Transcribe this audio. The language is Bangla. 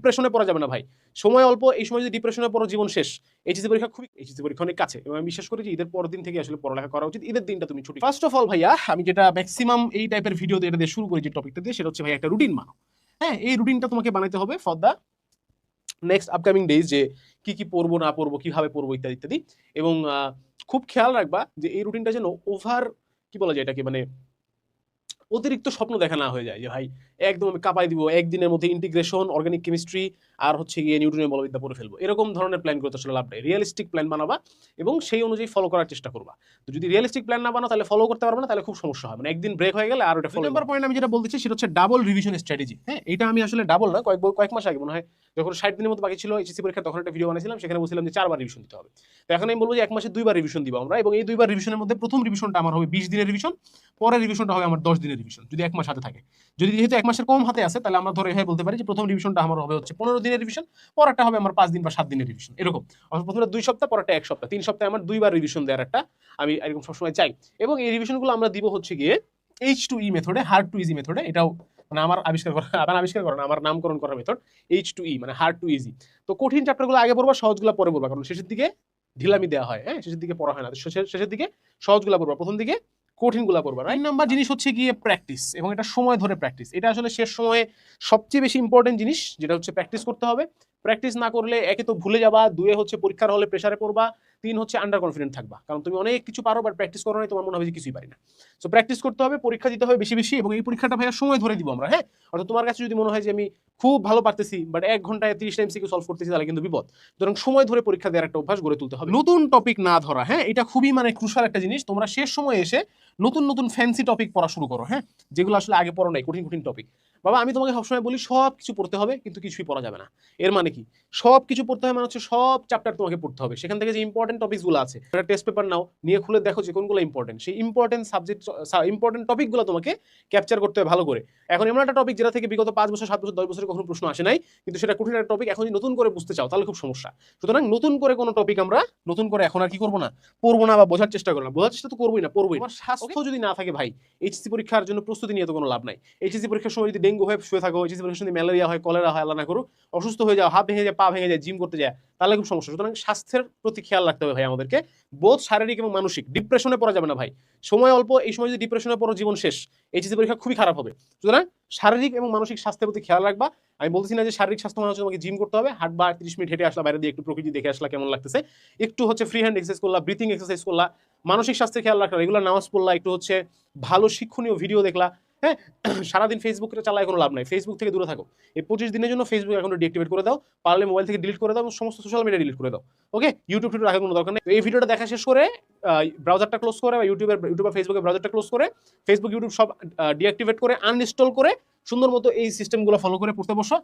ডিপ্রেশনে পড়া যাবে না ভাই। সময় অল্প, এই সময় যদি ডিপ্রেশনে পড়ো, জীবন শেষ। এইচএসসি পরীক্ষা খুবই এইচএসসি পরীক্ষা অনেক কাছে। এবং আমি বিশ্বাস করি যে ঈদের পরের দিন থেকে আসলে পড়ালেখা করা উচিত। ঈদের দিনটা তুমি ছুটি। ফার্স্ট অফ অল ভাইয়া, আমি যেটা ম্যাক্সিমাম এই টাইপের ভিডিও এটা দিয়ে শুরু করি যে টপিকটা দিয়ে, সেটা হচ্ছে ভাই একটা রুটিন মানো হ্যাঁ এই রুটিনটা তোমাকে বানাতে হবে for the next upcoming days যে কি কি পড়ব, না পড়ব, কীভাবে পড়ব, ইত্যাদি ইত্যাদি। এবং খুব খেয়াল রাখবা যে এই রুটিনটা যেন ওভার কি বলা যায় এটাকে মানে অতিরিক্ত স্বপ্ন দেখা না হয়ে যায় যে ভাই একদম আমি কাপাই দিব একদিনের মধ্যে ইন্টিগ্রেশন অর্গানিক কেমিস্ট্রি আর হচ্ছে গিয়ে নিউটনের বলবিদ্যা পড়ে ফেলব। এরকম ধরনের প্ল্যান করতে আসলে লাভ নেই। রিয়েলিস্টিক প্ল্যান বানাবা এবং সেই অনুযায়ী ফলো করার চেষ্টা করবা। তো যদি রিয়েলিস্টিক প্ল্যান না বানাও তাহলে ফলো করতে পারবে না তাহলে খুব সমস্যা হয়। মানে একদিন ব্রেক হয়ে গেলে আর ওটা ফলো নাম্বার পয়েন্ট আমি যেটা বলতে চাই সেটা হচ্ছে ডাবল রিভিশন স্ট্র্যাটেজি হ্যাঁ এটা আমি আসলে ডাবল না কয়েক কয়েক মাস আগে মনে হয় যখন ষাট দিনের মতো বাকি ছিল এইচএসসি পরীক্ষা তখন একটা ভিডিও বানিয়েছিলাম সেখানে বলছিলাম যে চারবার রিভিশন দিতে হবে। তো এখন আমি বলব যে এক মাসে দুইবার রিভিশন দিব আমরা এবং এই দুইবার রিভিশনের মধ্যে প্রথম রিভিশনটা আমার হবে বিশ দিনের রিভিশন পরের রিভিশনটা হবে আমার দশ দিনের রিভিশন যদি এক মাস হাতে থাকে। যদি যেহেতু এক মাসের কম হাতে আছে, তাহলে আমরা ধরে এভাবে বলতে পারি যে প্রথম রিভিশনটা আমার হবে হচ্ছে পনেরো দিনের রিভিশন পরেরটা হবে আমার পাঁচ দিন বা সাত দিনের রিভিশন এরকম। অর্থাৎ প্রথমে দুই সপ্তাহ, পরেরটা এক সপ্তাহ। তিন সপ্তাহে আমার দুইবার রিভিশন দেওয়ার একটা আমি এরকম সবসময় চাই। এবং এই রিভিশনগুলো আমরা দিব হচ্ছে গিয়ে এইচ টু ই মেথডে হার্ড টু ইজি মেথডে এটাও মানে আমার আবিষ্কার করা আমার আবিষ্কার করা আমার নামকরণ করা মেথড এইচ টু ই মানে হার্ড টু ইজি তো কঠিন চ্যাপ্টারগুলো আগে পড়বা, সহজগুলো পরে পড়বা কারণ শেষের দিকে ঢিলামি দেওয়া হয় হ্যাঁ? শেষের দিকে পড়া হয় না। শেষের দিকে সহজগুলো পড়বা। প্রথম দিকে কঠিনগুলো করবা রাইট নাম্বার জিনিস হচ্ছে গিয়ে প্র্যাকটিস এবং এটা সময় ধরে প্র্যাকটিস এটা আসলে শেষ সময়ে সবচেয়ে বেশি ইম্পর্টেন্ট জিনিস, যেটা হচ্ছে প্র্যাকটিস করতে হবে। প্র্যাকটিস না করলে একে তো ভুলে যাবা, দুয়ে হচ্ছে পরীক্ষার হলে প্রেসারে পড়বা, তিন হচ্ছে আন্ডার কনফিডেন্ট থাকবা। কারণ তুমি অনেক কিছু পারো বাট প্র্যাকটিস করো না তোমার মনে হবে যে কিছুই পারি না। সো প্র্যাকটিস করতে হবে, পরীক্ষা দিতে হবে বেশি বেশি, এবং এই পরীক্ষাটা ভাইয়া সময় ধরে দিব আমরা হ্যাঁ? অর্থাৎ তোমার কাছে যদি মনে হয় যে আমি খুব ভালো পারতেছি বাট এক ঘন্টায় তিরিশ টাইম সিকিউ সলভ করতেছি, তাহলে কিন্তু বিপদ। সুতরাং সময় ধরে পরীক্ষা দেওয়ার একটা অভ্যাস গড়ে তুলতে হবে। নতুন টপিক না ধরা হ্যাঁ? এটা খুবই মানে ক্রুশাল একটা জিনিস। তোমরা শেষ সময় এসে নতুন নতুন ফ্যান্সি টপিক পড়া শুরু করো হ্যাঁ? যেগুলো আসলে আগে পড়ো নাই, কঠিন কঠিন টপিক বাবা আমি তোমাকে সবসময় বলি সব কিছু পড়তে হবে কিন্তু কিছুই পড়া যাবে না। এর মানে কি? সব কিছু পড়তে হবে মানে হচ্ছে সব চ্যাপ্টার তোমাকে পড়তে হবে। সেখান থেকে যে ইম্পর্টেন্ট টপিকসগুলো আছে একটা টেস্ট পেপার নাও নিয়ে খুলে দেখো যে কোনগুলো ইম্পর্টেন্ট সেই ইম্পর্টেন্ট সাবজেক্ট ইম্পর্টেন্ট টপিকগুলো তোমাকে ক্যাপচার করতে হবে ভালো করে। এখন এমন একটা টপিক যেটা থেকে বিগত পাঁচ বছর সাত বছর দশ বছরের কখনো প্রশ্ন আসে নাই কিন্তু সেটা কঠিন একটা টপিক এখন যদি নতুন করে বুঝতে চাও তাহলে খুব সমস্যা। সুতরাং নতুন করে কোনো টপিক আমরা নতুন করে এখন আর কি করব না? পড়ব না বা বোঝার চেষ্টা করব না। বোঝার চেষ্টা তো করবোই না পড়বোই আমার স্বাস্থ্য যদি না থাকে ভাই এইচএসসি পরীক্ষার জন্য প্রস্তুতি নিয়ে তো কোনো লাভ নাই। এইচএসসি পরীক্ষার সময় যদি ডেঙ্গু হয়ে শুয়ে থাকো এইচএসসি পরীক্ষার সময় ম্যালেরিয়া হয়, কলেরা হয়, আল্লাহ না করুক, অসুস্থ হয়ে যাও, হাত ভেঙে যায়, পা ভেঙে যায়, জিম করতে যায়, তাহলে খুব সমস্যা। সুতরাং স্বাস্থ্যের প্রতি খেয়াল রাখতে হবে ভাই আমাদেরকে, বোধ শারীরিক এবং মানসিক ডিপ্রেশনে পড়া যাবে না ভাই। সময় অল্প, এই সময় যদি ডিপ্রেশনে পড়ো, জীবন শেষ, এইচএসসি পরীক্ষা খুবই খারাপ হবে। সুতরাং শারীরিক এবং মানসিক স্বাস্থ্যের প্রতি খেয়াল রাখবা। আমি বলতেছি না যে শারীরিক স্বাস্থ্য মানে হচ্ছে তোমাকে জিম করতে হবে হাট বা তিরিশ মিনিট হেঁটে আসলা, বাইরে দিয়ে একটু প্রকৃতি দেখে আসলা, কেমন লাগতেছে। একটু হচ্ছে ফ্রি হ্যান্ড এক্সারসাইজ করলা ব্রিথিং এক্সারসাইজ করলা, মানসিক স্বাস্থ্যের খেয়াল রাখলা রেগুলার নামাজ পড়লা, একটু হচ্ছে ভালো শিক্ষণীয় ভিডিও দেখলা হ্যাঁ সারাদিন ফেসবুক চালায় কোনো লাভ নাই। ফেসবুক থেকে দূরে থাকো। এই পঁচিশ দিনের জন্য ফেসবুক এখন ডিএক্টিভেট করে দাও। পারলে মোবাইল থেকে ডিলিট করে দাও এবং সমস্ত সোশ্যাল মিডিয়া ডিলিট করে দাও। ওকে ইউটিউব টিউব রাখার কোনো দরকার নেই। এই ভিডিওটা দেখা শেষ করে ব্রাউজারটা ক্লোজ করে বা ইউটিউবের ইউটিউব বা ফেসবুকের ব্রাউজারটা ক্লোজ করে ফেসবুক ইউটিউব সব ডিঅ্যাক্টিভেট করে আনইনস্টল করে সুন্দর মতো এই সিস্টেমগুলো ফলো করে পড়তে বসো।